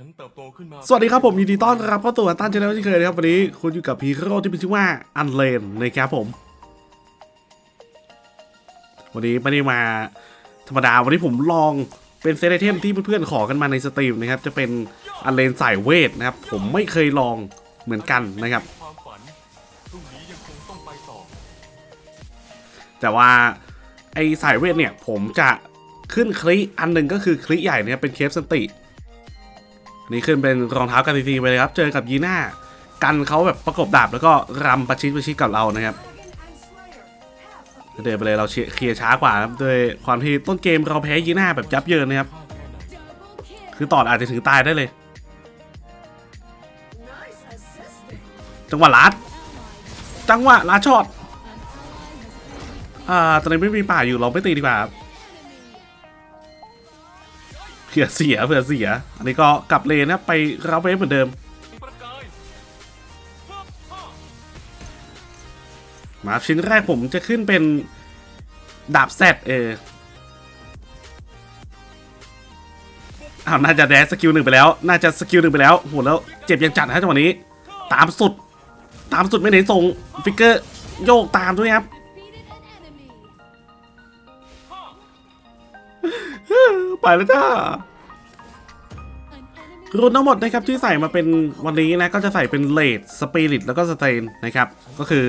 ฉันเติบโตขึ้นมาสวัสดีครับผมยินดีต้อนรับเข้าสู่อันตันชาแนลที่เคยนะครับวันนี้คุณอยู่กับพีโรที่มีชื่อว่าอันเลนนะครับผม วันนี้ไม่ได้มาธรรมดาวันนี้ผมลองเป็นเซตไอเทมที่เพื่อนๆขอกันมาในสตรีมนะครับจะเป็นอันเลนสายเวทนะครับ ผมไม่เคยลองเหมือนกันนะครับ ความฝันพรุ่งนี้ยังคงต้องไปต่อแต่ว่าไอสายเวทเนี่ยผมจะขึ้นคลิอันหนึ่งก็คือคลิใหญ่เนะครับเป็นเคฟสันติ นี่ขึ้นเป็นรองเท้ากันทีๆไปเลยครับ เจอกับยีน่ากันเขาแบบประกบดาบแล้วก็รำประชิดประชิดกับเรานะครับเดินไปเลยเราเคลียร์ช้ากว่าครับด้วยความที่ต้นเกมเราแพ้ยีน่าแบบยับเยินนะครับ คือตอดอาจจะถึงตายได้เลย จังหวะลัดจังหวะลัดช็อตอ่าตอนนี้ไม่มีป่าอยู่เราไม่ตีดีกว่าครับ เผื่อเสียเผื่อเสีย อันนี้ก็กลับเลนนะไปรับเวฟเหมือนเดิม มาชิ้นแรกผมจะขึ้นเป็นดาบแซดเอออ้าวน่าจะแดสสกิลหนึ่งไปแล้ว น่าจะสกิลหนึ่งไปแล้วโหแล้วเจ็บยังจัดนะจังหวะนี้ ตามสุด ตามสุดไม่ไหนส่งฟิกเกอร์โยกตามด้วยครับ ไปแล้วจ้ารุ่นทั้งหมดนะครับที่ใส่มาเป็นวันนี้นะก็จะใส่เป็นเลดสปิริตแล้วก็สเตนนะครับ ก็คือ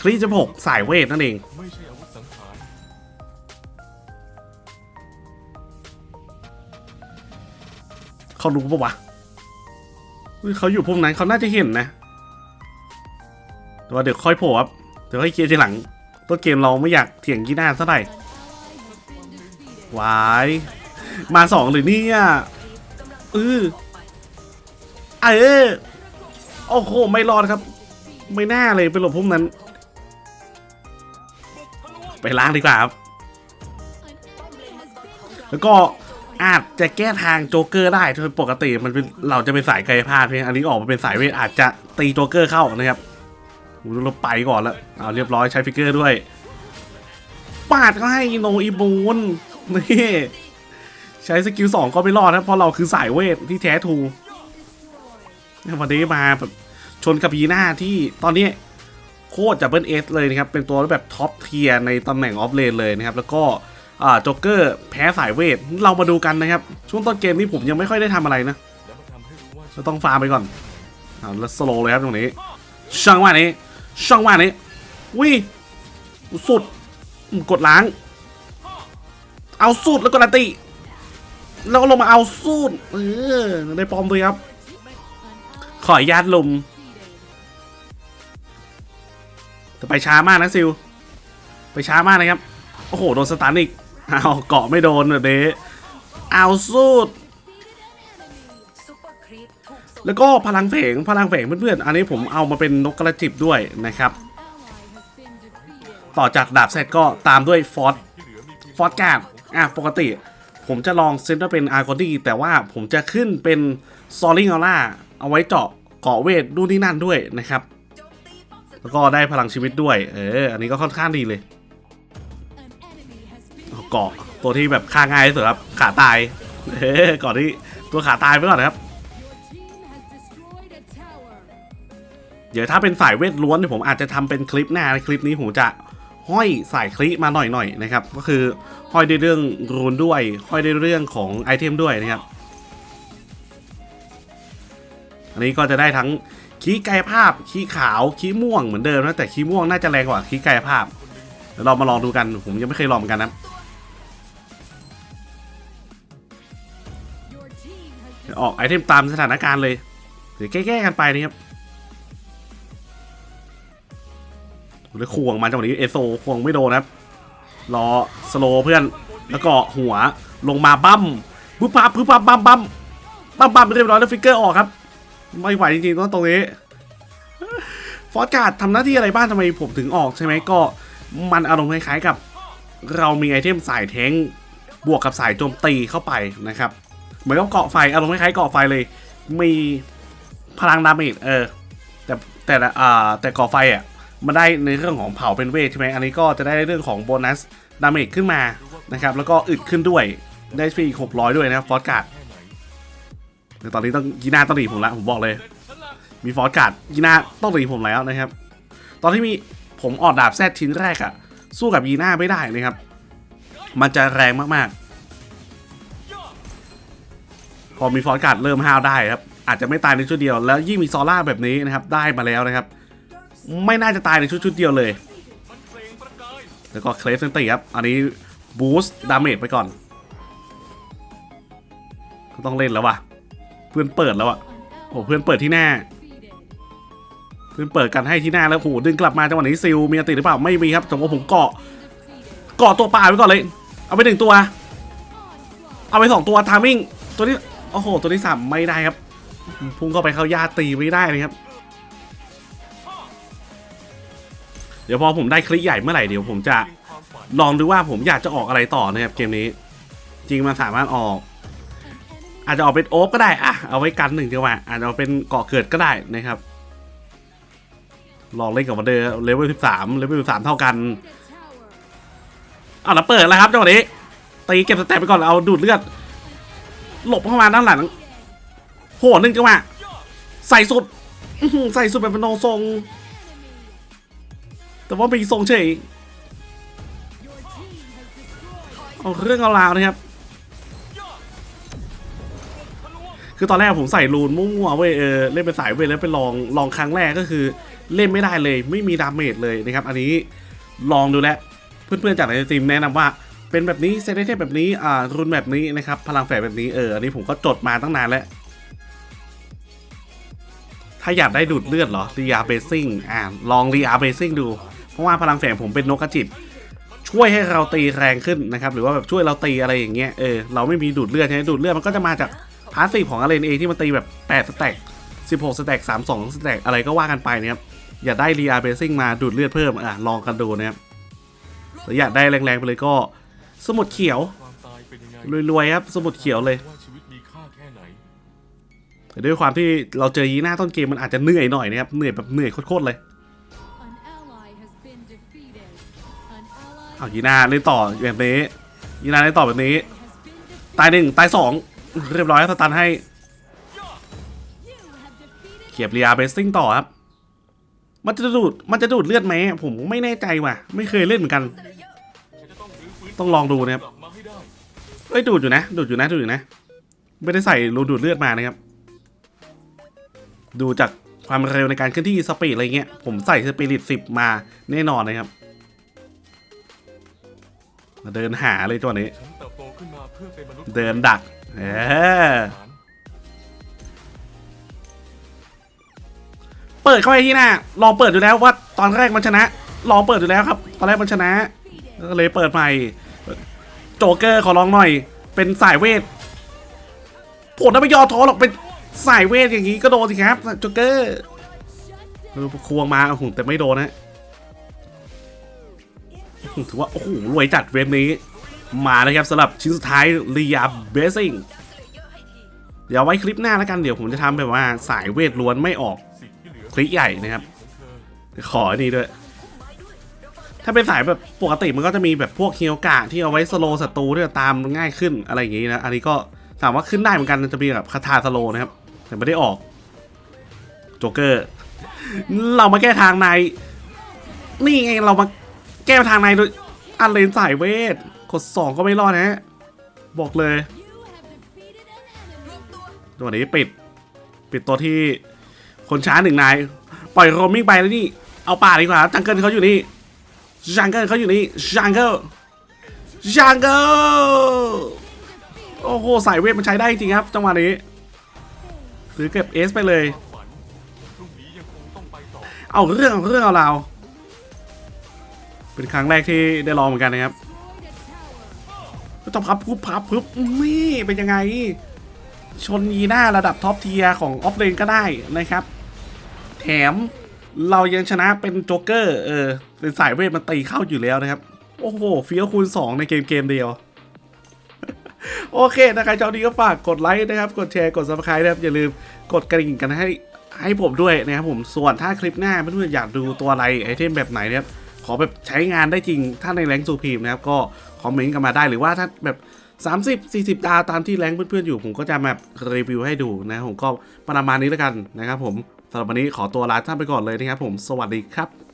ครีจะหกสายเวทนั่นเองเขารู้ปะวะเขาอยู่พวกนั้นเขาน่าจะเห็นนะ แต่ว่าเดี๋ยวค่อยโผล่ครับเดี๋ยวค่อยเคลียร์ทีหลังต้นเกมเราไม่อยากเถียงกีน่าเท่าไหร่ วาย มาสองหรือเนี่ยเออเออโอ้โห ไม่รอดครับ ไม่น่าเลยไปหลบพวกนั้น ไปล้างดีกว่าครับ แล้วก็อาจจะแก้ทางโจ๊กเกอร์ได้โดยปกติมันเป็นเราจะเป็นสายกายภาพเพียงอันนี้ออกมาเป็นสายเวทอาจจะตีโจ๊กเกอร์เข้านะครับเราไปก่อนแล้วเอาเรียบร้อยใช้ฟิกเกอร์ด้วย ปาดก็ให้โนอีบูน นี่ ใช้สกิลสองก็ไม่รอดนะเพราะเราคือสายเวทที่แท้ทูวันนี้มาแบบชนกับยีน่าที่ตอนนี้โคตรจับเบิลเอสเลยนะครับ เป็นตัวแบบท็อปเทียร์ในตำแหน่งออฟเลนเลยนะครับ แล้วก็อ่าจ็อกเกอร์แพ้สายเวท เรามาดูกันนะครับ ช่วงต้นเกมนี้ผมยังไม่ค่อยได้ทำอะไรนะเราจะต้องฟาร์มไปก่อนอ่าแล้วสโลเลยครับตรงนี้ ช่างว่านี้ ช่างว่านี้วิสุดกดล้าง เอาสูตรแล้วก็ลันติแล้วก็ลงมาเอาสูตรเออได้ปอมเลยครับ ขออนุญาตลุมแต่ไปช้ามากนะซิล ไปช้ามากนะครับ โอ้โห โดนสตันอีกเอาเกาะไม่โดนแบบนี้เอาสูตรแล้วก็พลังแฝงพลังแฝงเพื่อนๆ อันนี้ผมเอามาเป็นนกกระจิบด้วยนะครับ ต่อจากดาบเซตก็ตามด้วยฟอสฟอสการ์ด อะปกติผมจะลองเซตว่าเป็นอาร์กอดี้แต่ว่าผมจะขึ้นเป็นซอลิงออร่าเอาไว้เจาะเกาะเวทดูนี่นั่นด้วยนะครับ แล้วก็ได้พลังชีวิตด้วย เออ อันนี้ก็ค่อนข้างดีเลยเกาะตัวที่แบบฆ่าง่ายที่สุดครับ ขาตาย เออก่อนที่ตัวขาตายไปก่อนนะครับ เดี๋ยวถ้าเป็นสายเวทล้วนเนี่ยผมอาจจะทำเป็นคลิปหน้าคลิปนี้ผมจะ ห้อยสายคลิมาหน่อยๆนะครับ ก็คือห้อยในเรื่องรูนด้วย ห้อยในเรื่องของไอเทมด้วยนะครับ อันนี้ก็จะได้ทั้งคีกายภาพคีขาวคีม่วงเหมือนเดิมนะแต่คีม่วงน่าจะแรงกว่าคีกายภาพเดี๋ยวเรามาลองดูกันผมยังไม่เคยลองเหมือนกันนะออกไอเทมตามสถานการณ์เลยเดี๋ยวแก้ๆกันไปนะครับ แล้วควงมาจังหวะนี้เอโซควงไม่โดนครับ รอสโลเพื่อนแล้วก็หัวลงมาบั้มปึ๊บปั๊บปึ๊บปั๊บบั้มบั้มบั้มบั้มเรียบร้อยแล้วฟิกเกอร์ออกครับ ไม่ไหวจริงๆต้องตรงนี้ฟอสการ์ดทำหน้าที่อะไรบ้างทำไมผมถึงออกใช่ไหมก็มันอารมณ์คล้ายๆกับ เรามีไอเทมสายแทงบวกกับสายโจมตีเข้าไปนะครับเหมือนกับเกาะไฟอารมณ์คล้ายๆเกาะไฟเลย มีพลังดาเมจเออแต่แต่ละอ่าแต่เกาะไฟอะ มันได้ในเรื่องของเผาเป็นเวทใช่ไหมอันนี้ก็จะได้เรื่องของโบนัสดาเมจขึ้นมานะครับแล้วก็อึดขึ้นด้วยได้ฟรีอีกหกร้อยด้วยนะครับฟอสการ์ดแต่ตอนนี้ต้องยีน่าต้องหนีผมละผมบอกเลย มีฟอสการ์ดยีน่าต้องหนีผมแล้วนะครับ ตอนที่มีผมออดดาบแซดชิ้นแรกอะสู้กับยีน่าไม่ได้นะครับ มันจะแรงมากๆ พอมีฟอสการ์ดเริ่มห้าวได้ครับอาจจะไม่ตายในชุดเดียวแล้วยิ่งมีซอล่าแบบนี้นะครับได้มาแล้วนะครับ ไม่น่าจะตายในชุดชุดเดียวเลย แล้วก็เคลฟเซนตีครับ อันนี้บูสต์ดาเมจไปก่อน ก็ต้องเล่นแล้ววะเพื่อนเปิดแล้วอะโอ้เพื่อนเปิดที่หน้า เพื่อนเปิดกันให้ที่หน้าแล้วโหดึงกลับมาจังหวะนี้ซิลมีอติหรือเปล่าไม่มีครับแต่ว่าผมเกาะเกาะตัวปลาไว้ก่อนเลย เอาไปหนึ่งตัว เอาไปสองตัวทามิ่งตัวนี้โอ้โหตัวที่สามไม่ได้ครับพุ่งเข้าไปเข้ายาตีไม่ได้เลยครับ ดี๋ยวพอผมได้คลิกใหญ่เมื่อไหร่เดี๋ยวผมจะลองดูว่าผมอยากจะออกอะไรต่อนะครับเกมนี้ จริงมันสามารถออก อาจจะออกเป็นโอ๊บก็ได้อะเอาไว้กันหนึ่งดีกว่าอาจจะเอาเป็นเกาะเกิดก็ได้นะครับ ลองเล่นกับวันเดอร์เลเวล13เลเวล13เท่ากันเอาแล้วเปิดแล้วครับจังหวะนี้ตีเก็บสแต็ปไปก่อนเอาดูดเลือด หลบเข้ามาด้านหลังโหหนึ่งจังหวะใส่สุดใส่สุดแบบเป็นโนทรง แต่ว่ามีทรงเฉยเอาเรื่องเอาราวนะครับ คือตอนแรกผมใส่รูนมั่วๆเว้ยเออเล่นเป็นสายเว้ยแล้วไปลองลองครั้งแรกก็คือเล่นไม่ได้เลย ไม่มีดาเมจเลยนะครับ อันนี้ลองดูแล้วเพื่อนๆจากในสตรีมแนะนำว่าเป็นแบบนี้เซตเทพแบบนี้อ่ารุนแบบนี้นะครับ พลังแฝงแบบนี้เอออันนี้ผมก็จดมาตั้งนานแล้ว ถ้าอยากได้ดูดเลือดเหรอรีอาเบซิ่งอ่าลองรีอาเบซิ่งดู เพราะว่าพลังแฝงผมเป็นนกกระจิบช่วยให้เราตีแรงขึ้นนะครับหรือว่าแบบช่วยเราตีอะไรอย่างเงี้ยเออเราไม่มีดูดเลือดใช่ไหมดูดเลือดมันก็จะมาจากพาสซีฟของอาร์เรนเอที่มันตีแบบ8สแต็ก16สแต็ก32สแต็กอะไรก็ว่ากันไปนะครับอย่าได้รีอาร์เบซิ่งมาดูดเลือดเพิ่มอะลองกันดูนะครับหรืออยากได้แรงๆไปเลยก็ สมุดเขียวรวยๆครับสมุดเขียวเลยแต่ด้วยความที่เราเจอยีหน้าต้นเกมมันอาจจะเหนื่อยหน่อยนะครับเหนื่อยแบบเหนื่อยโคตรๆเลย เอายีนาเล่นต่อแบบนี้ยีนาเล่นต่อแบบนี้ ตายหนึ่งตายสองเรียบร้อยสตันให้เขียบเรียเบสซิ่งต่อครับ มันจะดูด มันจะดูดเลือดไหมผมไม่แน่ใจว่ะ ไม่เคยเล่นเหมือนกัน ต้องลองดูนะครับได้เอ้ยดูดอยู่นะ ดูดอยู่นะ ดูดอยู่นะ ไม่ได้ใส่รูดูดเลือดมานะครับ ดูจากความเร็วในการเคลื่อนที่สปีดอะไรเงี้ย ผมใส่สปีริตสิบมาแน่นอนนะครับ เดินหาเลยตัวนี้ ฉันเติบโตขึ้นมาเพื่อเป็นมนุษย์เดินดักเออฐานเปิดเข้าไปที่หน้าลองเปิดดูแล้วว่าตอนแรกมันชนะลองเปิดดูแล้วครับ ตอนแรกมันชนะก็เลยเปิดใหม่ โจเกอร์ขอร้องหน่อย เป็นสายเวทผมน่าไม่ยอมท้อหรอกเป็นสายเวทอย่างนี้ก็โดนสิครับโจเกอร์เออควงมาโอ้โหแต่ไม่โดนนะ ถือว่า โอ้โห รวยจัดเวฟนี้ มาเลยครับสำหรับชิ้นสุดท้ายเรียเบสซิ่งเดี๋ยวไว้คลิปหน้าแล้วกันเดี๋ยวผมจะทำแบบว่าสายเวทล้วนไม่ออกคลิปใหญ่นะครับ ขออันนี้ด้วย ถ้าเป็นสายแบบปกติมันก็จะมีแบบพวกเคียวกะที่เอาไว้สโลศัตรูที่จะตามง่ายขึ้นอะไรอย่างงี้นะ อันนี้ก็ถามว่าขึ้นได้เหมือนกันจะมีแบบคาถาสโลนะครับ แต่ไม่ได้ออกโจเกอร์ เรามาแก้ทางใน นี่ไงเรามา แก้ทางในโดยอันเลนสายเวทกดสองก็ไม่รอดนะฮะบอกเลยตัวนี้ปิด ปิดตัวที่คนช้าหนึ่งนาย ปล่อยโรมิ่งไปแล้วนี่ เอาป่าดีกว่าจังเกิลเขาอยู่นี่จังเกิลเขาอยู่นี่จังเกิลจังเกิลโอ้โหสายเวทมันใช้ได้จริงครับจังหวะนี้หรือเก็บเอสไปเลย เอาเรื่องเอาเรื่องเอาราว เป็นครั้งแรกที่ได้ลองเหมือนกันนะครับก็ต้องพับพุบพับพุบนี่เป็นยังไง ชนยีหน้าระดับท็อปเทียของออฟเลนก็ได้นะครับ แถมเรายังชนะเป็นโจ๊กเกอร์เออเป็นสายเวทมันตีเข้าอยู่แล้วนะครับ โอ้โหเฟี้ยวคูณ 2 ในเกมเกมเดียว โอเคนะครับชอบนี้ก็ฝากกดไลค์นะครับ กดแชร์กด subscribe นะครับ อย่าลืมกดกระดิ่งกันให้ให้ผมด้วยนะครับผมส่วนถ้าคลิปหน้าเพื่อนๆอยากดูตัวอะไรไอเทมแบบไหนนะครับ อแบบใช้งานได้จริง ถ้าในแรงสูพีมนะครับก็คอมเมนต์กันมาได้หรือว่าถ้าแบบ30 40 ดาวตามที่แรงเพื่อนๆอยู่ ผมก็จะมารีวิวให้ดูนะครับผมก็ประมาณนี้แล้วกันนะครับผมสำหรับวันนี้ขอตัวลาท่านไปก่อนเลยนะครับผมสวัสดีครับ